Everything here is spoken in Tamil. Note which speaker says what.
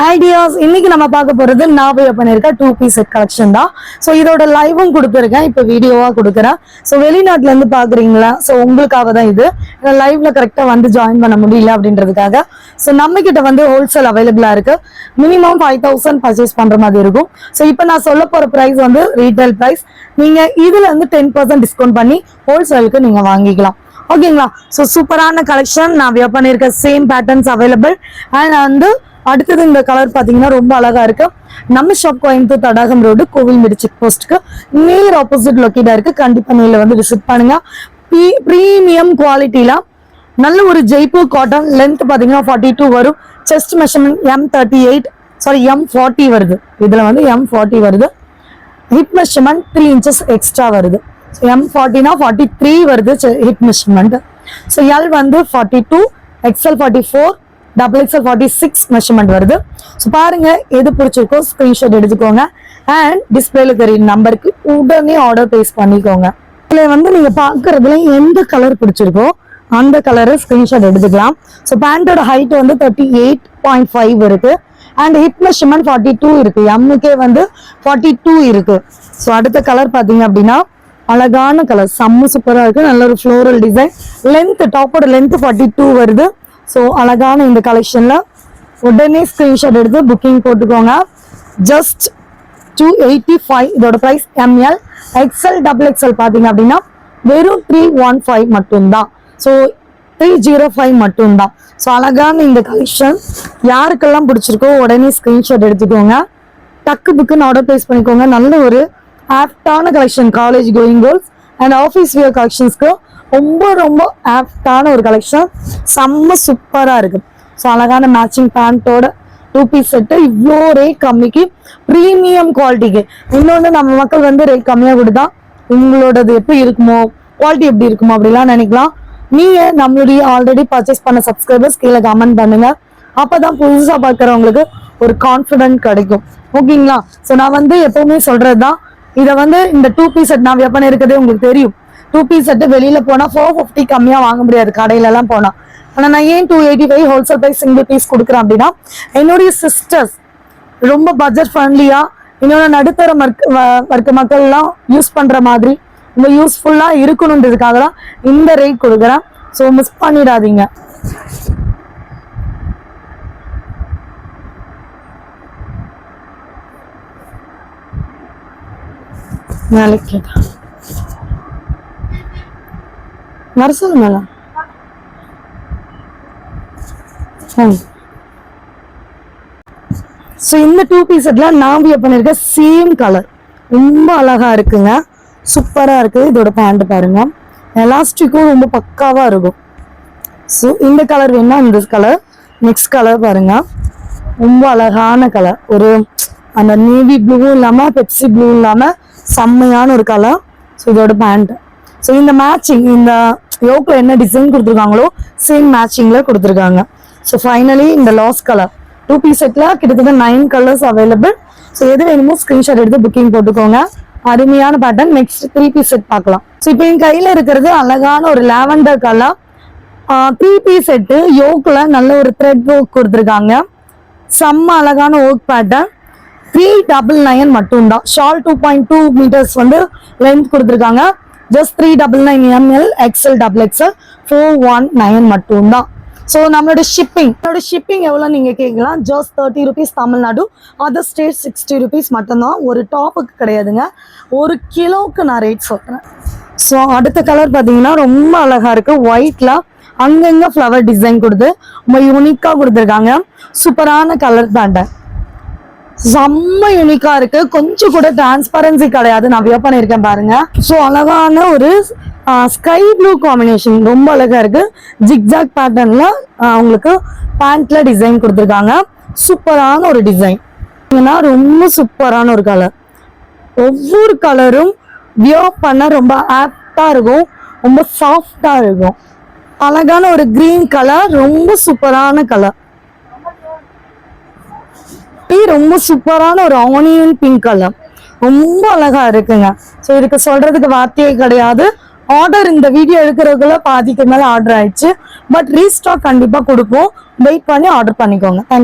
Speaker 1: ஹாய் டியர்ஸ் இன்னைக்கு நம்ம பார்க்க போறது நான் போய் பண்ணிருக்க டூ பீஸ் செட் கலெக்ஷன் தான். ஸோ இதோட லைவும் கொடுத்துருக்கேன். இப்போ வீடியோவா கொடுக்குறேன். ஸோ வெளிநாட்டுல இருந்து பாக்குறீங்களா ஸோ உங்களுக்காக தான் இது. லைவ்ல கரெக்டா வந்து ஜாயின் பண்ண முடியல அப்படின்றதுக்காக. ஸோ நம்ம கிட்ட வந்து ஹோல்சேல் அவைலபிளா இருக்கு. மினிமம் ஃபைவ் தௌசண்ட் பர்ச்சேஸ் பண்ற மாதிரி இருக்கும். ஸோ இப்போ நான் சொல்ல போற ப்ரைஸ் வந்து ரீட்டைல் ப்ரைஸ் நீங்க இதுல இருந்து டென் பர்சன்ட் டிஸ்கவுண்ட் பண்ணி ஹோல்சேலுக்கு நீங்க வாங்கிக்கலாம். ஓகேங்களா ஸோ சூப்பரான கலெக்ஷன் நான் வியர் பண்ணியிருக்க சேம் பேட்டர்ன்ஸ் அவைலபிள் அண்ட் வந்து அடுத்தது இந்த கலர் பார்த்தீங்கன்னா ரொம்ப அழகா இருக்கு. நம்ம shop Coimbatore Thadagam road Kovilmedu check போஸ்ட்டுக்கு நேர் ஆப்போசிட் லொக்கேட்டா இருக்கு. கண்டிப்பா நேரில் வந்து விசிட் பண்ணுங்க. ப்ரீமியம் குவாலிட்டில நல்ல ஒரு ஜெய்ப்பூர் காட்டன் லென்த் பார்த்தீங்கன்னா ஃபார்ட்டி டூ வரும். Chest measurement M thirty eight sorry M forty வருது. இதுல வந்து எம் ஃபார்ட்டி வருது. Hip measurement three inches extra வருது. எம் ஃபார்ட்டினா ஃபார்ட்டி த்ரீ வருது. ஹிப் மெஷர்மெண்ட் ஸோ எல் வந்து forty two XL forty four double XL forty six measurement வருது. ஸோ பாருங்க எது பிடிச்சிருக்கோ ஸ்க்ரீன்ஷாட் எடுத்துக்கோங்க. அண்ட் டிஸ்பிளேல தெரியும் நம்பருக்கு உடனே ஆர்டர் பிளேஸ் பண்ணிக்கோங்க. இதில் வந்து நீங்கள் பார்க்கறதுல எந்த கலர் பிடிச்சிருக்கோ அந்த கலரை ஸ்க்ரீன்ஷாட் எடுத்துக்கலாம். ஸோ பேண்டோட ஹைட் வந்து தேர்ட்டி எயிட் பாயிண்ட் ஃபைவ் இருக்கு. And hip measurement forty two இருக்கு எம்முக்கே வந்து ஃபார்ட்டி டூ இருக்கு. ஸோ அடுத்த கலர் பார்த்தீங்க அப்படின்னா அழகான கலர் செம்ம சூப்பராக இருக்குது நல்ல ஒரு ஃப்ளோரல் டிசைன் லென்த் டாப்போட லென்த் ஃபார்ட்டி டூ வருது. ஸோ அழகான இந்த கலெக்ஷனில் உடனே ஸ்க்ரீன்ஷாட் எடுத்து புக்கிங் போட்டுக்கோங்க. ஜஸ்ட் டூ எயிட்டி ஃபைவ் இதோட price M L XL double XL பார்த்தீங்க அப்படின்னா வெறும் த்ரீ ஒன் ஃபைவ் மட்டும்தான். ஸோ த்ரீ ஜீரோ ஃபைவ் மட்டும்தான். ஸோ அழகான இந்த கலெக்ஷன் யாருக்கெல்லாம் பிடிச்சிருக்கோ உடனே ஸ்க்ரீன்ஷாட் எடுத்துக்கோங்க. டக்கு புக்குன்னு ஆர்டர் ப்ளேஸ் பண்ணிக்கோங்க. நல்ல ஒரு ஆப்டான collection college going girls and office wear கலெக்ஷன்ஸ்க்கு ரொம்ப ரொம்ப ஆப்டான ஒரு கலெக்ஷன் செம்ம சூப்பராக இருக்கு. ஸோ அழகான மேட்சிங் பேண்ட்டோட டூ பீஸ் செட்டு இவ்வளோ ரேட் கம்மிக்கு ப்ரீமியம் குவாலிட்டிக்கு இன்னொன்று நம்ம மக்கள் வந்து ரேட் கம்மியாக கொடுத்தா உங்களோடது எப்படி இருக்குமோ குவாலிட்டி எப்படி இருக்குமோ அப்படிலாம் நினைக்கலாம். நீங்கள் நம்மளுடைய ஆல்ரெடி பர்ச்சேஸ் பண்ண சப்ஸ்கிரைபர்ஸ் கீழே கமெண்ட் பண்ணுங்க. அப்பதான் புதுசாக பார்க்குறவங்களுக்கு ஒரு கான்ஃபிடென்ட் கிடைக்கும். ஓகேங்களா ஸோ நான் வந்து எப்பவுமே சொல்றதுதான். இதை வந்து இந்த டூ பீஸ் செட் நான் வெப்பன் இருக்கிறதே உங்களுக்கு தெரியும். டூ பீஸ் செட்டு வெளியில போனா ஃபோர் ஃபிஃப்டி கம்மியா வாங்க முடியாது கடையில எல்லாம் போனா. ஆனா நான் ஏன் two eighty five wholesale price single piece கொடுக்குறேன் அப்படின்னா என்னுடைய சிஸ்டர்ஸ் ரொம்ப பட்ஜெட் ஃப்ரெண்ட்லியா இன்னொன்று நடுத்தர மர்க்க வர்க்க மக்கள்லாம் யூஸ் பண்ற மாதிரி ரொம்ப யூஸ்ஃபுல்லா இருக்கணுன்றதுக்காக தான் இந்த ரேட் கொடுக்குறேன். ஸோ மிஸ் பண்ணிடாதீங்க. நாளைக்கு நரசல் மேல. ஸோ இந்த டூ பீஸ் நான் வியர் பண்ணிருக்க சேம் கலர் ரொம்ப அழகா இருக்குங்க. சூப்பரா இருக்கு இதோட பேண்ட் பாருங்க. எலாஸ்டிக்கும் ரொம்ப பக்காவா இருக்கும். ஸோ இந்த கலர் வேணா இந்த கலர் நெக்ஸ்ட் கலர் பாருங்க. ரொம்ப அழகான கலர் ஒரு அந்த நேவி ப்ளூவும் இல்லாம பெப்சி ப்ளூவும் இல்லாம செம்மையான ஒரு கலர் ஸோ இதோட பேண்ட் ஸோ இந்த மேட்சிங் இந்த யோக்ல என்ன டிசைன் கொடுத்துருக்காங்களோ சேம் மேட்சிங்ல கொடுத்துருக்காங்க. ஸோ ஃபைனலி இந்த லாஸ் கலர் டூ பீஸ் செட்ல கிட்டத்தட்ட நைன் கலர்ஸ் அவைலபிள் ஸோ எது வேணுமோ ஸ்கிரீன்ஷாட் எடுத்து புக்கிங் போட்டுக்கோங்க. அருமையான pattern next three piece set பார்க்கலாம். ஸோ இப்போ என் கையில இருக்கிறது அழகான ஒரு lavender colour three piece set யோக்ல நல்ல ஒரு த்ரெட் ஒர்க் கொடுத்துருக்காங்க. செம்ம அழகான work pattern three double nine மட்டும்தான். Shawl two point two metres வந்து லென்த் கொடுத்துருக்காங்க. Just three double nine M L XL double XL four one nine மட்டும்தான். ஸோ நம்மளோட ஷிப்பிங் நம்மளோட ஷிப்பிங் எவ்வளோ நீங்கள் கேட்கலாம்? Just thirty rupees Tamil Nadu other state sixty rupees மட்டும்தான். ஒரு டாப்புக்கு கிடையாதுங்க. ஒரு கிலோவுக்கு நான் ரேட் சொல்கிறேன் ஸோ அடுத்த கலர் பார்த்தீங்கன்னா ரொம்ப அழகாக இருக்குது ஒயிட்டில் அங்கங்கே ஃப்ளவர் டிசைன் கொடுத்து ரொம்ப யூனிக்காக கொடுத்துருக்காங்க. சூப்பரான கலர் தாண்டேன் செம்ம யூனிக்கா இருக்கு. கொஞ்சம் கூட டிரான்ஸ்பரன்சி கிடையாது. நான் வியர் பண்ணியிருக்கேன் பாருங்க. ஸோ அழகான ஒரு ஸ்கை ப்ளூ காம்பினேஷன் ரொம்ப அழகா இருக்கு. ஜிக்ஜாக் பேட்டர்ன்ல உங்களுக்கு பேண்ட்ல டிசைன் கொடுத்துருக்காங்க. சூப்பரான ஒரு டிசைன் ரொம்ப சூப்பரான ஒரு கலர் ஒவ்வொரு கலரும் வியர் பண்ண ரொம்ப ஆப்டா இருக்கும். ரொம்ப சாஃப்டா இருக்கும். அழகான ஒரு கிரீன் கலர் ரொம்ப சூப்பரான கலர் ரொம்ப சூப்பரான ஒரு ஆனியன் பிங்க் கலர் ரொம்ப அழகா இருக்குங்க. ஸோ இதுக்கு சொல்றதுக்கு வார்த்தையே கிடையாது. ஆர்டர் இந்த வீடியோ எடுக்கிறதுக்குள்ள பாதிக்கு மேல ஆர்டர் ஆயிடுச்சு. பட் ரீஸ்டாக் கண்டிப்பா கொடுப்போம். வெயிட் பண்ணி ஆர்டர் பண்ணிக்கோங்க. தேங்க்யூ